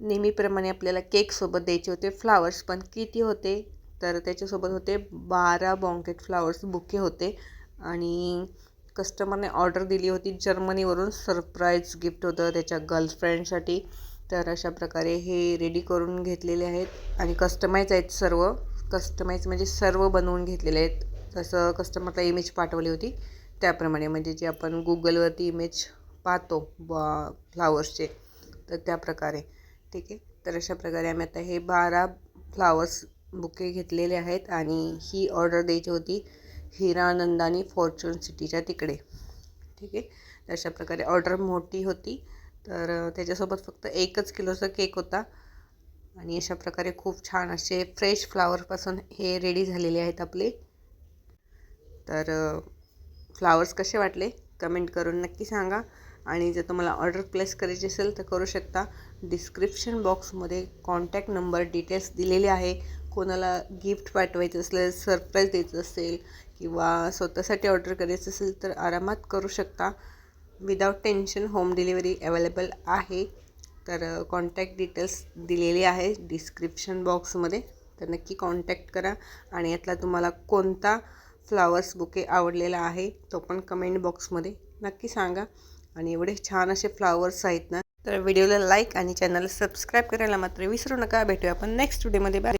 नेहमीप्रमाणे आपल्याला केकसोबत द्यायचे होते. फ्लावर्स पण किती होते? तर त्याच्यासोबत होते बारा बॉन्केट फ्लावर्स बुके होते. आणि कस्टमरने ऑर्डर दिली होती जर्मनीवरून. सरप्राईज गिफ्ट होतं त्याच्या गर्लफ्रेंडसाठी. तर अशा प्रकारे हे रेडी करून घेतलेले आहेत. आणि कस्टमाईज आहेत सर्व. कस्टमाईज म्हणजे सर्व बनवून घेतलेले आहेत. जसं कस्टमरला इमेज पाठवली होती. त्याप्रमाणे म्हणजे जे आपण गुगलवरती इमेज पाहतो ब फ्लावर्सचे तर त्या प्रकारे ठीक आहे. तर अशा प्रकारे आम्ही आता हे बारा फ्लावर्स बुके घेतलेले आहेत आणि ही ऑर्डर द्यायची होती हिरानंदानी फॉर्च्यून सिटीच्या तिकडे. ठीक आहे. तर अशा प्रकारे ऑर्डर मोठी होती. तर त्याच्यासोबत फक्त एकच किलोचा केक होता. आणि अशा प्रकारे खूप छान असे फ्रेश फ्लावरपासून हे रेडी झालेले आहेत आपले. तर फ्लावर्स कसे वाटले? कमेंट करून नक्की सांगा. आणि जर तुम्हाला ऑर्डर प्लेस करायची असेल तर करू शकता. डिस्क्रिप्शन बॉक्समध्ये कॉन्टॅक्ट नंबर डिटेल्स दिलेले आहे. कोणाला गिफ्ट पाठवायचं असेल सरप्राईज द्यायचं असेल किंवा स्वतःसाठी ऑर्डर करायचं असेल तर आरामात करू शकता. Without tension home delivery available आहे. तर कॉन्टॅक्ट डिटेल्स दिलेले आहे डिस्क्रिप्शन बॉक्समध्ये. तर नक्की कॉन्टॅक्ट करा. आणि यातला तुम्हाला कोणता फ्लावर्स बुके आवडलेला आहे तो पण कमेंट बॉक्समध्ये नक्की सांगा. आणि एवढे छान असे फ्लावर्स आहेत ना तर व्हिडिओला लाईक आणि चॅनलला सबस्क्राईब करायला मात्र विसरू नका. भेटूया आपण नेक्स्ट व्हिडिओमध्ये. बाय.